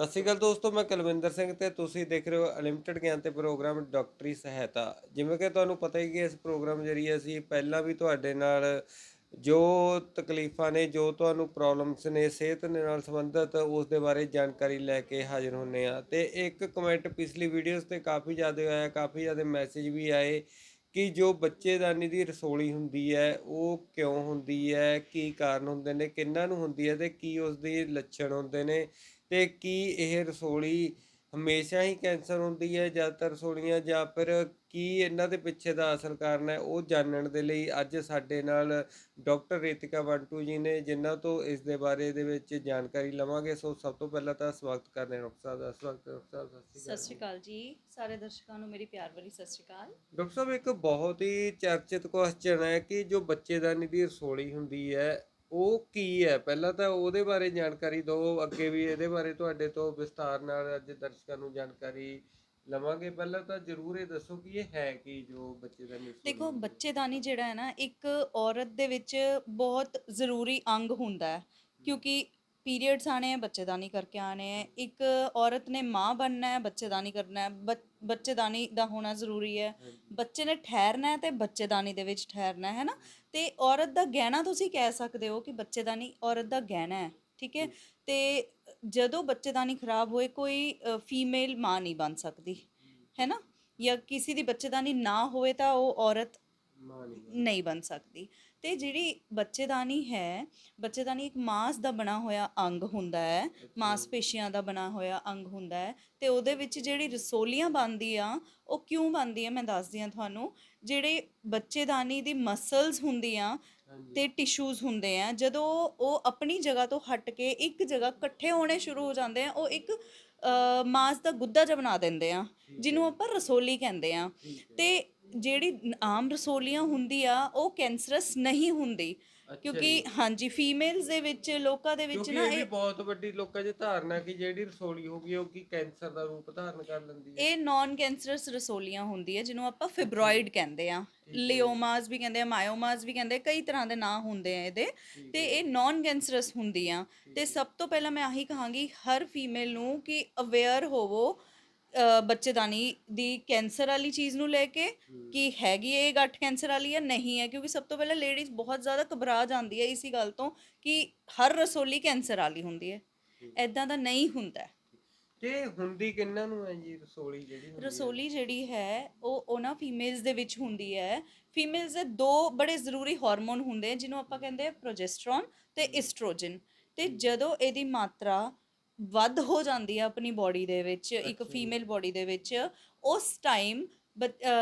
ਸਤਿ ਸ਼੍ਰੀ ਅਕਾਲ ਦੋਸਤੋ, ਮੈਂ ਕੁਲਵਿੰਦਰ ਸਿੰਘ ਤੇ ਤੁਸੀਂ ਦੇਖ ਰਹੇ ਹੋ ਅਨਲਿਮਟਿਡ ਗਿਆਨ ਤੇ ਪ੍ਰੋਗਰਾਮ ਡਾਕਟਰੀ ਸਹਾਇਤਾ। ਜਿਵੇਂ ਕਿ ਤੁਹਾਨੂੰ ਪਤਾ ਹੀ ਕਿ ਇਸ ਪ੍ਰੋਗਰਾਮ ਜਰੀਏ ਅਸੀਂ ਪਹਿਲਾਂ ਵੀ ਤੁਹਾਡੇ ਨਾਲ ਜੋ ਤਕਲੀਫਾਂ ਨੇ, ਜੋ ਤੁਹਾਨੂੰ ਪ੍ਰੋਬਲਮਸ ਨੇ, ਸਿਹਤ ਦੇ ਨਾਲ ਸੰਬੰਧਿਤ, ਉਸ ਦੇ ਬਾਰੇ ਜਾਣਕਾਰੀ ਲੈ ਕੇ ਹਾਜ਼ਰ ਹੁੰਨੇ ਆ ਤੇ ਇੱਕ ਕਮੈਂਟ ਪਿਛਲੀ ਵੀਡੀਓਜ਼ ਤੇ ਕਾਫੀ ਜ਼ਿਆਦਾ ਆਇਆ, ਕਾਫੀ ਜ਼ਿਆਦਾ ਮੈਸੇਜ ਵੀ ਆਏ ਕਿ ਜੋ ਬੱਚੇਦਾਨੀ ਦੀ ਰਸੋਲੀ ਹੁੰਦੀ ਹੈ, ਉਹ ਕਿਉਂ ਹੁੰਦੀ ਹੈ, ਕੀ ਕਾਰਨ ਹੁੰਦੇ ਨੇ, ਕਿੰਨਾਂ ਨੂੰ ਹੁੰਦੀ ਹੈ ਤੇ ਕੀ ਉਸ ਦੇ ਲੱਛਣ ਹੁੰਦੇ ਨੇ ਤੇ ਕੀ ਇਹ ਰਸੋਲੀ ਹਮੇਸ਼ਾ ਹੀ ਕੈਂਸਰ ਹੁੰਦੀ ਹੈ ਜ਼ਿਆਦਾਤਰ ਰਸੋਲੀਆਂ ਜਾਂ ਫਿਰ ਕੀ ਇਹਨਾਂ ਦੇ ਪਿੱਛੇ ਦਾ ਅਸਲ ਕਾਰਨ ਹੈ ਉਹ ਜਾਣਨ ਦੇ ਲਈ ਅੱਜ ਸਾਡੇ ਨਾਲ ਡਾਕਟਰ ਰੇਤਿਕਾ ਬੰਟੂ ਜੀ ਨੇ ਜਿਨ੍ਹਾਂ ਤੋਂ ਇਸ ਦੇ ਬਾਰੇ ਦੇ ਵਿੱਚ ਜਾਣਕਾਰੀ ਲਵਾਂਗੇ। ਸੋ ਸਭ ਤੋਂ ਪਹਿਲਾਂ ਤਾਂ ਸਵਾਗਤ ਕਰਦੇ ਹਾਂ ਡਾਕਟਰ ਸਾਹਿਬ ਦਾ। ਸਵਾਗਤ ਹੈ ਡਾਕਟਰ ਸਾਹਿਬ ਸਤਿ ਸ਼੍ਰੀ ਸਤਿ ਸ਼੍ਰੀ ਅਕਾਲ ਜੀ। ਸਾਰੇ ਦਰਸ਼ਕਾਂ ਨੂੰ ਮੇਰੀ ਪਿਆਰ ਭਰੀ ਸਤਿ ਸ਼੍ਰੀ ਅਕਾਲ। ਡਾਕਟਰ ਸਾਹਿਬ ਇੱਕ ਬਹੁਤ ਹੀ ਚਰਚਿਤ ਕੁਐਸਚਨ ਹੈ ਕਿ ਜੋ ਬੱਚੇਦਾਨੀ ਦੀ ਰਸੋਲੀ ਹੁੰਦੀ ਹੈ ਉਹ ਕੀ ਹੈ? ਪਹਿਲਾਂ ਤਾਂ ਉਹਦੇ ਬਾਰੇ ਜਾਣਕਾਰੀ ਦਿਓ ਅੱਗੇ ਵੀ ਇਹਦੇ ਬਾਰੇ ਤੁਹਾਡੇ ਤੋਂ ਵਿਸਤਾਰ ਨਾਲ ਅੱਜ ਦਰਸ਼ਕਾਂ ਨੂੰ ਜਾਣਕਾਰੀ ਲਵਾਂਗੇ। ਪਹਿਲਾਂ ਤਾਂ ਜ਼ਰੂਰ ਇਹ ਦੱਸੋ ਕਿ ਇਹ ਹੈ ਕੀ ਜੋ ਬੱਚੇਦਾਨੀ ਰਸੋਲੀ ਦੇਖੋ ਹੁੰਦੀ? ਹੈ? ਬੱਚੇਦਾਨੀ ਜਿਹੜਾ ਹੈ ਨਾ ਇੱਕ ਔਰਤ ਦੇ ਵਿੱਚ ਬਹੁਤ ਜ਼ਰੂਰੀ ਅੰਗ ਹੁੰਦਾ ਹੈ। ਕਿਉਂਕਿ ਪੀਰੀਅਡਸ ਆਣੇ ਹੈ ਬੱਚੇਦਾਨੀ ਕਰਕੇ ਆਣੇ ਹੈ ਇੱਕ ਔਰਤ ਨੇ ਮਾਂ ਬਣਨਾ ਹੈ ਬੱਚੇਦਾਨੀ ਕਰਨਾ ਹੈ। ਬੱਚ- ਬੱਚੇਦਾਨੀ ਦਾ ਹੋਣਾ ਜ਼ਰੂਰੀ ਹੈ। ਬੱਚੇ ਨੇ ਠਹਿਰਨਾ ਹੈ ਤੇ ਬੱਚੇਦਾਨੀ ਦੇ ਵਿੱਚ ਠਹਿਰਨਾ ਹੈ ਨਾ? ਤੇ ਔਰਤ ਦਾ ਗਹਿਣਾ ਤੁਸੀਂ ਕਹਿ ਸਕਦੇ ਹੋ ਕਿ ਬੱਚੇਦਾਨੀ ਔਰਤ ਦਾ ਗਹਿਣਾ ਹੈ ਠੀਕ ਹੈ? ਤੇ ਜਦੋਂ ਬੱਚੇਦਾਨੀ ਖਰਾਬ ਹੋਏ ਕੋਈ ਫੀਮੇਲ ਮਾਂ ਨਹੀਂ ਬਣ ਸਕਦੀ ਹੈ ਨਾ? ਜਾਂ ਕਿਸੇ ਦੀ ਬੱਚੇਦਾਨੀ ਨਾ ਹੋਵੇ ਤਾਂ ਉਹ ਔਰਤ ਮਾਂ ਨਹੀਂ ਨਹੀਂ ਬਣ ਸਕਦੀ। ਤੇ ਜਿਹੜੀ ਬੱਚੇਦਾਨੀ ਹੈ ਬੱਚੇਦਾਨੀ ਇੱਕ ਮਾਸ ਦਾ ਬਣਾ ਹੋਇਆ ਅੰਗ ਹੁੰਦਾ ਹੈ ਮਾਸਪੇਸ਼ੀਆਂ ਦਾ ਬਣਾ ਹੋਇਆ ਅੰਗ ਹੁੰਦਾ ਹੈ ਤੇ ਉਹਦੇ ਵਿੱਚ ਜਿਹੜੀ ਰਸੋਲੀਆਂ ਬਣਦੀ ਆ ਉਹ ਕਿਉਂ ਬਣਦੀ ਆ ਮੈਂ ਦੱਸਦੀ ਆ ਤੁਹਾਨੂੰ। ਜਿਹੜੇ ਬੱਚੇਦਾਨੀ ਦੀ ਮਸਲਸ ਹੁੰਦੀਆਂ ਤੇ ਟਿਸ਼ੂਜ਼ ਹੁੰਦੇ ਆ ਜਦੋਂ ਉਹ ਆਪਣੀ ਜਗ੍ਹਾ ਤੋਂ ਹਟ ਕੇ ਇੱਕ ਜਗ੍ਹਾ ਇਕੱਠੇ ਹੋਣੇ ਸ਼ੁਰੂ ਹੋ ਜਾਂਦੇ ਆ ਉਹ ਇੱਕ ਅ, ਮਾਸ ਦਾ ਗੁੱਦਾ ਜਿਹਾ ਬਣਾ ਦਿੰਦੇ ਆ ਜਿਹਨੂੰ ਆਪਾਂ ਰਸੋਲੀ ਕਹਿੰਦੇ ਆ। ਤੇ ਜਿਹੜੀ ਆਮ ਰਸੋਲੀਆਂ ਹੁੰਦੀ ਆ ਉਹ ਕੈਂਸਰਸ ਨਹੀਂ ਹੁੰਦੀ। ਕਿਉਂਕਿ ਹਾਂਜੀ ਫੀਮੇਲਸ ਦੇ ਵਿੱਚ ਲੋਕਾਂ ਦੇ ਵਿੱਚ ਕਿਉਂਕਿ ਨਾ ਇਹ ਵੀ ਇਹ ਬਹੁਤ ਵੱਡੀ ਲੋਕਾਂ 'ਚ ਧਾਰਨਾ ਕਿ ਜਿਹੜੀ ਰਸੋਲੀ ਹੋਗੀ ਉਹ ਕੀ ਕੈਂਸਰ ਦਾ ਰੂਪ ਧਾਰਨ ਕਰ ਲੈਂਦੀ ਹੈ। ਇਹ ਨਾਨ ਕੈਂਸਰਸ ਰਸੋਲੀਆਂ ਹੁੰਦੀ ਹੈ ਜਿਹਨੂੰ ਆਪਾਂ ਫਿਬਰੋਇਡ ਕਹਿੰਦੇ ਆ ਲਿਓਮਾਸ ਵੀ ਕਹਿੰਦੇ ਆ ਮਾਇਓਮਾਸ ਵੀ ਕਹਿੰਦੇ ਆ, ਕਈ ਤਰ੍ਹਾਂ ਦੇ ਨਾਂ ਹੁੰਦੇ ਆ ਇਹਦੇ। ਤੇ ਇਹ ਨਾਨ ਕੈਂਸਰਸ ਹੁੰਦੀ ਆ। ਤੇ ਸਭ ਤੋਂ ਪਹਿਲਾਂ ਮੈਂ ਆਹੀ ਕਹਾਂਗੀ ਹਰ ਫੀਮੇਲ ਨੂੰ ਕਿ ਅਵੇਅਰ ਹੋਵੋ ਅ, ਬੱਚੇਦਾਨੀ ਦੀ ਕੈਂਸਰ ਵਾਲੀ ਚੀਜ਼ ਨੂੰ ਲੈ ਕੇ ਕਿ ਹੈਗੀ ਇਹ ਗੱਠ ਕੈਂਸਰ ਵਾਲੀ ਜਾਂ ਨਹੀਂ ਹੈ ਕਿਉਂਕਿ ਸਭ ਤੋਂ ਪਹਿਲਾਂ ਲੇਡੀਜ਼ ਬਹੁਤ ਜ਼ਿਆਦਾ ਘਬਰਾ ਜਾਂਦੀ ਹੈ ਇਸੀ ਗੱਲ ਤੋਂ ਕਿ ਹਰ ਰਸੋਲੀ ਕੈਂਸਰ ਵਾਲੀ ਹੁੰਦੀ ਹੈ। ਐਦਾਂ ਦਾ ਨਹੀਂ ਹੁੰਦਾ। ਤੇ ਹੁੰਦੀ ਕਿੰਨਾਂ ਨੂੰ ਹੈ ਜੀ ਰਸੋਲੀ ਜਿਹੜੀ ਹੁੰਦੀ ਹੈ? ਰਸੋਲੀ ਜਿਹੜੀ ਹੈ ਉਹ ਉਹਨਾਂ ਫੀਮੇਲਸ ਦੇ ਵਿੱਚ ਹੁੰਦੀ ਹੈ। ਫੀਮੇਲਸ ਦੇ ਦੋ ਬੜੇ ਜ਼ਰੂਰੀ ਹਾਰਮੋਨ ਹੁੰਦੇ ਆ ਜਿਹਨੂੰ ਆਪਾਂ ਕਹਿੰਦੇ ਆ ਪ੍ਰੋਜੈਸਟਰੋਨ ਤੇ ਇਸਟ੍ਰੋਜਨ। ਤੇ ਜਦੋਂ ਇਹਦੀ ਮਾਤਰਾ ਵੱਧ ਹੋ ਜਾਂਦੀ ਹੈ ਆਪਣੀ ਬਾਡੀ ਦੇ ਵਿੱਚ ਇੱਕ ਫੀਮੇਲ ਬਾਡੀ ਦੇ ਵਿੱਚ ਉਸ ਟਾਈਮ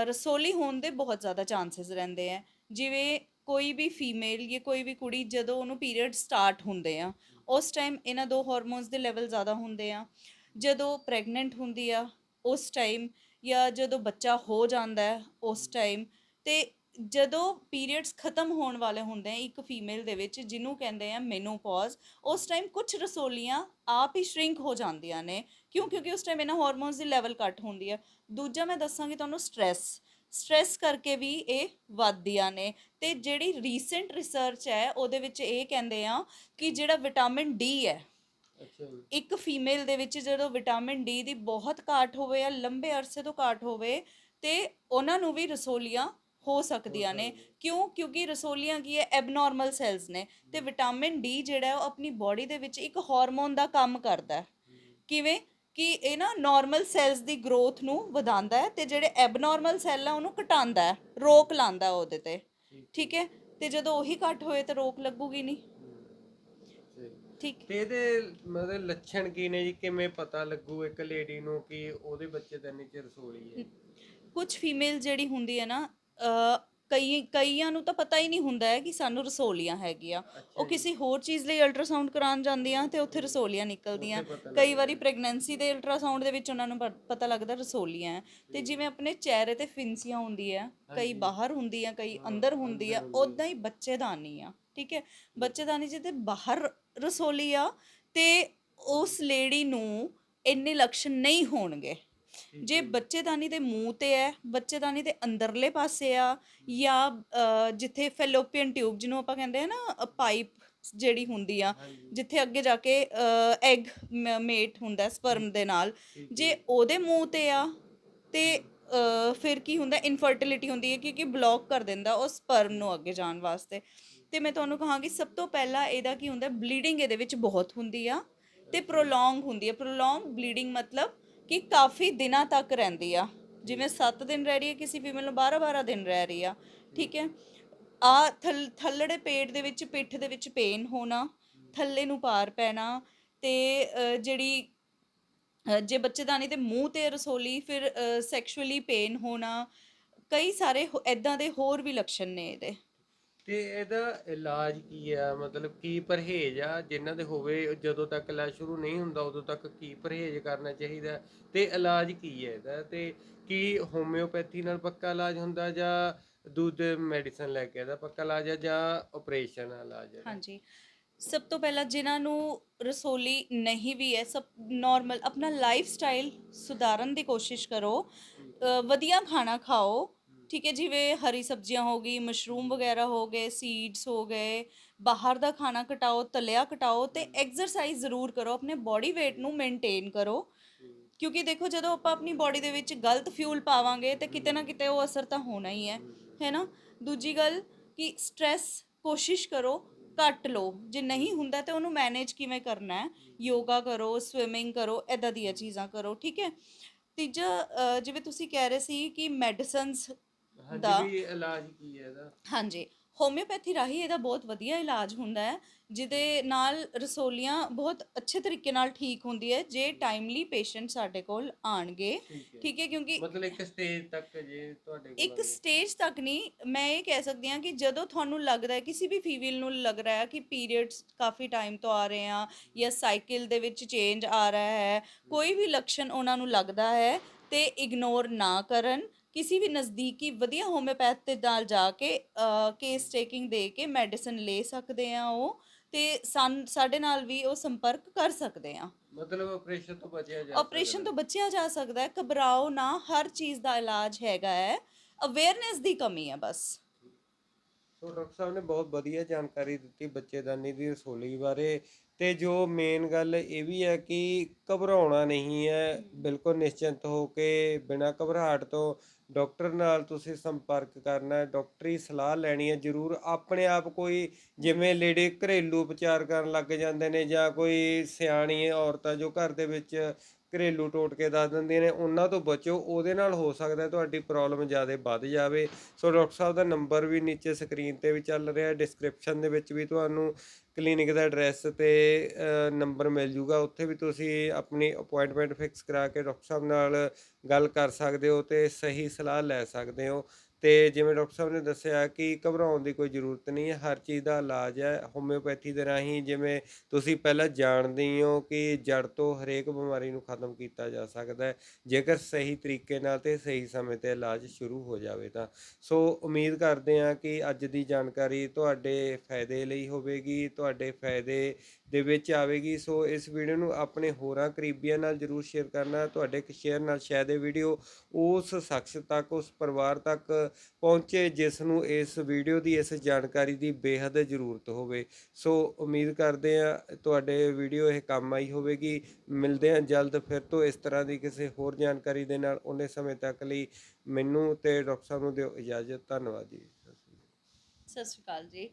ਰਸੋਲੀ ਹੋਣ ਦੇ ਬਹੁਤ ਜ਼ਿਆਦਾ ਚਾਂਸਸ ਰਹਿੰਦੇ ਆ। ਜਿਵੇਂ ਕੋਈ ਵੀ ਫੀਮੇਲ ਜਾਂ ਕੋਈ ਵੀ ਕੁੜੀ ਜਦੋਂ ਉਹਨੂੰ ਪੀਰੀਅਡ ਸਟਾਰਟ ਹੁੰਦੇ ਆ ਉਸ ਟਾਈਮ ਇਹਨਾਂ ਦੋ ਹਾਰਮੋਨਸ ਦੇ ਲੈਵਲ ਜ਼ਿਆਦਾ ਹੁੰਦੇ ਆ। ਜਦੋਂ ਪ੍ਰੈਗਨੈਂਟ ਹੁੰਦੀ ਆ ਉਸ ਟਾਈਮ ਜਾਂ ਜਦੋਂ ਬੱਚਾ ਹੋ ਜਾਂਦਾ ਉਸ ਟਾਈਮ ਤੇ ਜਦੋਂ ਪੀਰੀਅਡਸ ਖਤਮ ਹੋਣ ਵਾਲੇ ਹੁੰਦੇ ਆ ਇੱਕ ਫੀਮੇਲ ਦੇ ਵਿੱਚ ਜਿਹਨੂੰ ਕਹਿੰਦੇ ਆ ਮੈਨੋਪੌਜ਼ ਉਸ ਟਾਈਮ ਕੁਝ ਰਸੋਲੀਆਂ ਆਪ ਹੀ ਸ਼੍ਰਿੰਕ ਹੋ ਜਾਂਦੀਆਂ ਨੇ। ਕਿਉਂ? ਕਿਉਂਕਿ ਉਸ ਟਾਈਮ ਇਹਨਾਂ ਹਾਰਮੋਨਸ ਦੀ ਲੈਵਲ ਘੱਟ ਹੁੰਦੀ ਹੈ ਦੂਜਾ ਮੈਂ ਦੱਸਾਂਗੀ ਤੁਹਾਨੂੰ ਸਟ्रेस ਸਟ੍ਰੈਸ ਕਰਕੇ ਵੀ ਇਹ ਵੱਧਦੀਆਂ ਨੇ। ਤੇ ਜਿਹੜੀ ਰੀਸੈਂਟ ਰਿਸਰਚ ਹੈ ਉਹਦੇ ਵਿੱਚ ਇਹ ਕਹਿੰਦੇ ਆ ਕਿ ਜਿਹੜਾ ਵਿਟਾਮਿਨ ਡੀ ਹੈ ਇੱਕ ਫੀਮੇਲ ਦੇ ਵਿੱਚ ਜਦੋਂ ਵਿਟਾਮਿਨ ਡੀ ਦੀ ਬਹੁਤ ਘਾਟ ਹੋਵੇ ਜਾਂ ਲੰਬੇ ਅਰਸੇ ਤੋਂ ਘਾਟ ਹੋਵੇ ਤੇ ਉਹਨਾਂ ਨੂੰ ਵੀ ਰਸੋਲੀਆਂ ਹੋ ਸਕਦੀਆਂ ਨੇ। ਕਿਉਂ? ਕਿਉਂਕਿ ਰਸੋਲੀਆਂ ਕੀ ਹੈ? ਐਬਨੋਰਮਲ ਸੈਲਸ ਨੇ। ਤੇ ਵਿਟਾਮਿਨ ਡੀ ਜਿਹੜਾ ਉਹ ਆਪਣੀ ਬਾਡੀ ਦੇ ਵਿੱਚ ਇੱਕ ਹਾਰਮੋਨ ਦਾ ਕੰਮ ਕਰਦਾ ਹੈ। ਕਿਵੇਂ? ਕਿ ਇਹ ਨਾ ਨਾਰਮਲ ਸੈਲਸ ਦੀ ਗਰੋਥ ਨੂੰ ਵਧਾਉਂਦਾ ਹੈ ਤੇ ਜਿਹੜੇ ਐਬਨੋਰਮਲ ਸੈੱਲ ਆ ਉਹਨੂੰ ਘਟਾਉਂਦਾ ਹੈ ਰੋਕ ਲਾਉਂਦਾ ਉਹਦੇ ਤੇ। ਠੀਕ। ਹੈ? ਤੇ ਜਦੋਂ ਉਹੀ ਘੱਟ ਹੋਏ ਤਾਂ ਰੋਕ ਲੱਗੂਗੀ ਨਹੀਂ। ਠੀਕ। ਤੇ ਇਹਦੇ ਮਤਲਬ ਲੱਛਣ ਕੀ ਨੇ ਜੀ? ਕਿਵੇਂ ਪਤਾ ਲੱਗੂ ਇੱਕ ਲੇਡੀ ਨੂੰ ਕਿ ਉਹਦੇ ਬੱਚੇ ਦਾ ਨੀਚੇ ਰਸੋਲੀ ਹੈ? ਕੁਝ ਫੀਮੇਲ ਜਿਹੜੀ ਹੁੰਦੀ ਹੈ ਨਾ ਅ, ਕਈ ਕਈਆਂ ਨੂੰ ਤਾਂ ਪਤਾ ਹੀ ਨਹੀਂ ਹੁੰਦਾ ਹੈ ਕਿ ਸਾਨੂੰ ਰਸੋਲੀਆਂ ਹੈਗੀਆਂ। ਉਹ ਕਿਸੇ ਹੋਰ ਚੀਜ਼ ਲਈ ਅਲਟਰਾਸਾਊਂਡ ਕਰਾਉਣ ਜਾਂਦੀਆਂ ਤੇ ਉੱਥੇ ਰਸੋਲੀਆਂ ਨਿਕਲਦੀਆਂ। ਕਈ ਵਾਰੀ ਪ੍ਰੈਗਨੈਂਸੀ ਦੇ ਅਲਟਰਾਸਾਊਂਡ ਦੇ ਵਿੱਚ ਉਹਨਾਂ ਨੂੰ ਪ- ਪਤਾ ਲੱਗਦਾ ਰਸੋਲੀਆਂ ਹੈ। ਤੇ ਜਿਵੇਂ ਆਪਣੇ ਚਿਹਰੇ ਤੇ ਫਿੰਸੀਆਂ ਹੁੰਦੀਆਂ ਕਈ ਬਾਹਰ ਹੁੰਦੀਆਂ ਕਈ ਅੰਦਰ ਹੁੰਦੀ ਆ ਉਦਾਂ ਹੀ ਬੱਚੇਦਾਨੀ ਆ ਠੀਕ ਹੈ? ਬੱਚੇਦਾਨੀ ਜਿਹਦੇ ਬਾਹਰ ਰਸੋਲੀ ਆ ਤੇ ਉਸ ਲੇਡੀ ਨੂੰ ਇੰਨੇ ਲੱਛਣ ਨਹੀਂ ਹੋਣਗੇ। ਜੇ ਬੱਚੇਦਾਨੀ ਦੇ ਮੂੰਹ ਤੇ ਹੈ ਬੱਚੇਦਾਨੀ ਦੇ ਅੰਦਰਲੇ ਪਾਸੇ ਆ ਜਾਂ ਅ, ਜਿੱਥੇ ਫੈਲੋਪੀਅਨ ਟਿਊਬ ਜਿਹਨੂੰ ਆਪਾਂ ਕਹਿੰਦੇ ਆ ਨਾ ਪਾਈਪ ਜਿਹੜੀ ਹੁੰਦੀ ਆ ਜਿੱਥੇ ਅੱਗੇ ਜਾ ਕੇ ਐਗ ਮੇਟ ਹੁੰਦਾ ਸਪਰਮ ਦੇ ਨਾਲ ਜੇ ਉਹਦੇ ਮੂੰਹ ਤੇ ਆ ਤੇ ਅ, ਫਿਰ ਕੀ ਹੁੰਦਾ ਇਨਫਰਟੀਲਿਟੀ ਹੁੰਦੀ ਹੈ ਕਿਉਂਕਿ ਬਲੌਕ ਕਰ ਦਿੰਦਾ ਉਹ ਸਪਰਮ ਨੂੰ ਅੱਗੇ ਜਾਣ ਵਾਸਤੇ। ਤੇ ਮੈਂ ਤੁਹਾਨੂੰ ਕਹਾਂਗੀ ਸਭ ਤੋਂ ਪਹਿਲਾਂ ਇਹਦਾ ਕੀ ਹੁੰਦਾ ਬਲੀਡਿੰਗ ਇਹਦੇ ਵਿੱਚ ਬਹੁਤ ਹੁੰਦੀ ਆ ਤੇ ਪ੍ਰੋਲੋਂਗ ਹੁੰਦੀ ਹੈ ਪ੍ਰੋਲੋਂਗ ਬਲੀਡਿੰਗ ਮਤਲਬ ਕਿ ਕਾਫੀ ਦਿਨਾਂ ਤੱਕ ਰਹਿੰਦੀ ਆ। ਜਿਵੇਂ 7 ਦਿਨ ਰਹਿ ਰਹੀ ਹੈ ਕਿਸੇ ਫੀਮੇਲ ਨੂੰ 12 12 ਦਿਨ ਰਹਿ ਰਹੀ ਆ। ਠੀਕ ਹੈ? ਆ ਥੱਲ ਥੱਲੜੇ ਪੇਟ ਦੇ ਵਿੱਚ ਪਿੱਠ ਦੇ ਵਿੱਚ ਪੇਨ ਹੋਣਾ ਥੱਲੇ ਨੂੰ ਪਾਰ ਪੈਣਾ ਤੇ ਅ, ਜਿਹੜੀ ਅ, ਜੇ ਬੱਚੇਦਾਨੀ ਦੇ ਮੂੰਹ ਤੇ ਰਸੋਲੀ ਫਿਰ ਸੈਕਸ਼ੂਅਲੀ ਪੇਨ ਹੋਣਾ ਕਈ ਸਾਰੇ ਐਦਾਂ ਦੇ ਹੋਰ ਵੀ ਲੱਛਣ ਨੇ ਇਹਦੇ। ਤੇ ਇਹਦਾ ਇਲਾਜ ਕੀ ਆ? ਮਤਲਬ ਕੀ ਪਰਹੇਜ਼ ਆ? ਜਿਨ੍ਹਾਂ ਦੇ ਹੋਵੇ ਜਦੋਂ ਤੱਕ ਇਲਾਜ ਸ਼ੁਰੂ ਨਹੀਂ ਹੁੰਦਾ, ਉਦੋਂ ਤੱਕ ਕੀ ਪਰਹੇਜ਼ ਕਰਨਾ ਚਾਹੀਦਾ? ਤੇ ਇਲਾਜ ਕੀ ਹੈ ਇਹਦਾ? ਤੇ ਕੀ ਹੋਮਿਓਪੈਥੀ ਨਾਲ ਪੱਕਾ ਇਲਾਜ ਹੁੰਦਾ ਜਾਂ ਦੁੱਧ ਮੈਡੀਸਨ ਲੈ ਕੇ ਇਹਦਾ ਪੱਕਾ ਇਲਾਜ ਹੈ ਜਾਂ ਆਪਰੇਸ਼ਨ ਇਲਾਜ ਹੈ ਹਾਂਜੀ। ਸਭ ਤੋਂ ਪਹਿਲਾਂ ਜਿਨ੍ਹਾਂ ਨੂੰ ਰਸੋਲੀ ਨਹੀਂ ਵੀ ਹੈ, ਸਭ ਨਾਰਮਲ ਆਪਣਾ ਲਾਈਫ ਸਟਾਈਲ ਸੁਧਾਰਨ ਦੀ ਕੋਸ਼ਿਸ਼ ਕਰੋ। ਵਧੀਆ ਖਾਣਾ ਖਾਓ ਠੀਕ ਹੈ ਜਿਵੇਂ ਹਰੀ ਸਬਜ਼ੀਆਂ ਹੋ ਗਈ ਮਸ਼ਰੂਮ ਵਗੈਰਾ ਹੋ ਗਏ ਸੀਡਸ ਹੋ ਗਏ ਬਾਹਰ ਦਾ ਖਾਣਾ ਘਟਾਓ ਤਲਿਆ ਘਟਾਓ ਤੇ ਐਕਸਰਸਾਈਜ਼ ਜ਼ਰੂਰ ਕਰੋ ਆਪਣੇ ਬਾਡੀ weight ਨੂੰ ਮੇਨਟੇਨ ਕਰੋ। ਕਿਉਂਕਿ ਦੇਖੋ ਜਦੋਂ ਆਪਾਂ ਆਪਣੀ ਬਾਡੀ ਦੇ ਵਿੱਚ ਗਲਤ ਫਿਊਲ ਪਾਵਾਂਗੇ ਤੇ ਕਿਤੇ ਨਾ ਕਿਤੇ ਉਹ ਅਸਰ ਤਾਂ ਹੋਣਾ ਹੀ ਹੈ ਹੈ। ਨਾ? ਦੂਜੀ ਗੱਲ ਕਿ ਸਟ्रेस ਕੋਸ਼ਿਸ਼ ਕਰੋ ਘੱਟ ਲਓ। ਜੇ ਨਹੀਂ ਹੁੰਦਾ ਤੇ ਉਹਨੂੰ ਮੈਨੇਜ ਕਿਵੇਂ ਕਰਨਾ ਹੈ? ਯੋਗਾ ਕਰੋ ਸਵਿਮਿੰਗ ਕਰੋ ਐਦਾਂ ਦੀਆਂ ਚੀਜ਼ਾਂ ਕਰੋ ਠੀਕ ਹੈ? ਤੀਜਾ ਜਿਵੇਂ ਤੁਸੀਂ ਕਹਿ ਰਹੇ ਸੀ ਕਿ ਮੈਡੀਸਨਸ ਦਾ। ਹਾਂਜੀ ਵੀ ਇਲਾਜ ਕੀ ਹੈ ਇਹਦਾ? ਹਾਂਜੀ ਹੋਮਿਓਪੈਥੀ ਰਾਹੀਂ ਇਹਦਾ ਬਹੁਤ ਵਧੀਆ ਇਲਾਜ ਹੁੰਦਾ ਹੈ ਜਿਹਦੇ ਨਾਲ ਰਸੋਲੀਆਂ ਬਹੁਤ ਅੱਛੇ ਤਰੀਕੇ ਨਾਲ ਠੀਕ ਹੁੰਦੀ ਹੈ ਜੇ ਟਾਈਮਲੀ ਪੇਸ਼ੈਂਟ ਸਾਡੇ ਕੋਲ ਆਣਗੇ ਠੀਕ ਹੈ। ਠੀਕ ਹੈ ਕਿਉਂਕਿ ਮਤਲਬ ਇੱਕ ਸਟੇਜ ਤੱਕ ਜੇ ਤੁਹਾਡੇ ਕੋਲ ਇੱਕ ਸਟੇਜ ਤੱਕ ਨਹੀਂ ਮੈਂ ਇਹ ਕਹਿ ਸਕਦੀ ਹਾਂ ਕਿ ਜਦੋਂ ਤੁਹਾਨੂੰ ਲੱਗਦਾ ਹੈ ਕਿਸੇ ਵੀ ਫੀਮੇਲ ਨੂੰ ਲੱਗ ਰਿਹਾ ਹੈ ਕਿ ਪੀਰੀਅਡਸ ਕਾਫੀ ਟਾਈਮ ਤੋਂ ਆ ਰਹੇ ਆ ਜਾਂ ਸਾਈਕਲ ਦੇ ਵਿੱਚ ਚੇਂਜ ਆ ਰਿਹਾ ਹੈ ਕੋਈ ਵੀ ਲੱਛਣ ਉਹਨਾਂ ਨੂੰ ਲੱਗਦਾ ਹੈ ਤੇ ਇਗਨੋਰ ਨਾ ਕਰਨ ਕਿਸੇ ਵੀ ਨਜ਼ਦੀਕੀ ਵਧੀਆ ਹੋਮਿਓਪੈਥ ਦੇ ਨਾਲ ਜਾ ਕੇ ਕੇਸ ਟੇਕਿੰਗ ਦੇ ਕੇ ਮੈਡੀਸਨ ਲੈ ਸਕਦੇ ਆ ਉਹ ਤੇ ਸਾਨ- ਸਾਡੇ ਨਾਲ ਵੀ ਉਹ ਸੰਪਰਕ ਕਰ ਸਕਦੇ ਆ। ਮਤਲਬ ਆਪਰੇਸ਼ਨ ਤੋਂ ਬਚਿਆ ਜਾ ਆਪਰੇਸ਼ਨ ਤੋਂ ਬਚਿਆ ਜਾ ਸਕਦਾ ਹੈ। ਘਬਰਾਓ ਨਾ ਹਰ ਚੀਜ਼ ਦਾ ਇਲਾਜ ਹੈਗਾ ਹੈ। ਅਵੇਅਰਨੈਸ ਦੀ ਕਮੀ ਹੈ ਬਸ। ਸੋ ਡਾਕਟਰ ਸਾਹਿਬ ਨੇ ਬਹੁਤ ਵਧੀਆ ਜਾਣਕਾਰੀ ਦਿੱਤੀ ਬੱਚੇਦਾਨੀ ਦੀ ਰਸੋਲੀ ਬਾਰੇ ਤੇ ਜੋ ਮੇਨ ਗੱਲ ਇਹ ਵੀ ਹੈ ਕਿ ਘਬਰਾਉਣਾ ਨਹੀਂ ਹੈ, ਬਿਲਕੁਲ ਨਿਸ਼ਚਿੰਤ ਹੋ ਕੇ ਬਿਨਾਂ ਘਬਰਾਹਟ ਤੋਂ ਡਾਕਟਰ ਨਾਲ ਤੁਸੀਂ ਸੰਪਰਕ ਕਰਨਾ ਹੈ, ਡਾਕਟਰੀ ਸਲਾਹ ਲੈਣੀ ਹੈ ਜ਼ਰੂਰ। ਆਪਣੇ ਆਪ ਕੋਈ ਜਿਵੇਂ ਲੇਡੀ ਘਰੇਲੂ ਉਪਚਾਰ ਕਰਨ ਲੱਗ ਜਾਂਦੇ ਨੇ ਜਾਂ ਕੋਈ ਸਿਆਣੀ ਔਰਤਾਂ ਜੋ ਘਰ ਦੇ ਵਿੱਚ ਘਰੇਲੂ ਟੋਟਕੇ ਦੱਸ ਦਿੰਦੀਆਂ ਨੇ, ਉਹਨਾਂ ਤੋਂ ਬਚੋ, ਉਹਦੇ ਨਾਲ ਹੋ ਸਕਦਾ ਤੁਹਾਡੀ ਪ੍ਰੋਬਲਮ ਜ਼ਿਆਦਾ ਵੱਧ ਜਾਵੇ। ਸੋ ਡਾਕਟਰ ਸਾਹਿਬ ਦਾ ਨੰਬਰ ਵੀ ਨੀਚੇ ਸਕਰੀਨ ਤੇ ਵੀ ਚੱਲ ਰਿਹਾ ਡਿਸਕ੍ਰਿਪਸ਼ਨ ਦੇ ਵਿੱਚ ਵੀ ਤੁਹਾਨੂੰ ਕਲੀਨਿਕ ਦਾ ਐਡਰੈਸ ਤੇ ਨੰਬਰ ਮਿਲ ਜੂਗਾ। ਉੱਥੇ ਵੀ ਤੁਸੀਂ ਆਪਣੀ ਅਪਾਇੰਟਮੈਂਟ ਫਿਕਸ ਕਰਾ ਕੇ ਡਾਕਟਰ ਸਾਹਿਬ ਨਾਲ ਗੱਲ ਕਰ ਸਕਦੇ ਹੋ ਤੇ ਸਹੀ ਸਲਾਹ ਲੈ ਸਕਦੇ ਹੋ। ਤੇ ਜਿਵੇਂ ਡਾਕਟਰ ਸਾਹਿਬ ਨੇ ਦੱਸਿਆ ਕਿ ਘਬਰਾਉਣ ਦੀ ਕੋਈ ਜ਼ਰੂਰਤ ਨਹੀਂ ਹੈ, ਹਰ ਚੀਜ਼ ਦਾ ਇਲਾਜ ਹੈ। ਹੋਮਿਓਪੈਥੀ ਦੇ ਰਾਹੀਂ ਜਿਵੇਂ ਤੁਸੀਂ ਪਹਿਲਾਂ ਜਾਣਦੇ ਹੀ ਹੋ ਕਿ ਜੜ ਤੋਂ ਹਰੇਕ ਬਿਮਾਰੀ ਨੂੰ ਖਤਮ ਕੀਤਾ ਜਾ ਸਕਦਾ ਹੈ। ਜੇਕਰ ਸਹੀ ਤਰੀਕੇ ਨਾਲ ਤੇ ਸਹੀ ਸਮੇਂ ਤੇ ਇਲਾਜ ਸ਼ੁਰੂ ਹੋ ਜਾਵੇ ਤਾਂ। ਸੋ ਉਮੀਦ ਕਰਦੇ ਹਾਂ ਕਿ ਅੱਜ ਦੀ ਜਾਣਕਾਰੀ ਤੁਹਾਡੇ ਫਾਇਦੇ ਲਈ ਹੋਵੇਗੀ ਤੁਹਾਡੇ ਫਾਇਦੇ ਦੇ ਵਿੱਚ ਆਵੇਗੀ। ਸੋ ਇਸ ਵੀਡੀਓ ਨੂੰ ਆਪਣੇ ਹੋਰਾਂ ਕਰੀਬੀਆਂ ਨਾਲ ਜਰੂਰ ਸ਼ੇਅਰ ਕਰਨਾ, ਤੁਹਾਡੇ ਇੱਕ ਸ਼ੇਅਰ ਨਾਲ ਸ਼ਾਇਦ ਇਹ ਵੀਡੀਓ ਉਸ ਸ਼ਖਸ ਤੱਕ, ਉਸ ਪਰਿਵਾਰ ਤੱਕ ਪਹੁੰਚੇ ਜਿਸ ਨੂੰ ਇਸ ਵੀਡੀਓ ਦੀ, ਇਸ ਜਾਣਕਾਰੀ ਦੀ ਬੇਹੱਦ ਜ਼ਰੂਰਤ ਹੋਵੇ। ਸੋ ਉਮੀਦ ਕਰਦੇ ਹਾਂ ਤੁਹਾਡੇ ਵੀਡੀਓ ਇਹ ਕੰਮ ਆਈ ਹੋਵੇਗੀ। ਮਿਲਦੇ ਹਾਂ ਜਲਦ ਫਿਰ ਤੋਂ ਇਸ ਤਰ੍ਹਾਂ ਦੀ ਕਿਸੇ ਹੋਰ ਜਾਣਕਾਰੀ ਦੇ ਨਾਲ। ਉਹਨੇ ਸਮੇਂ ਤੱਕ ਲਈ ਮੈਨੂੰ ਤੇ ਡਾਕਟਰ ਸਾਹਿਬ ਨੂੰ ਦਿਓ ਇਜਾਜ਼ਤ। ਧੰਨਵਾਦ ਜੀ। ਸਤਿ ਸ਼੍ਰੀ ਅਕਾਲ ਜੀ।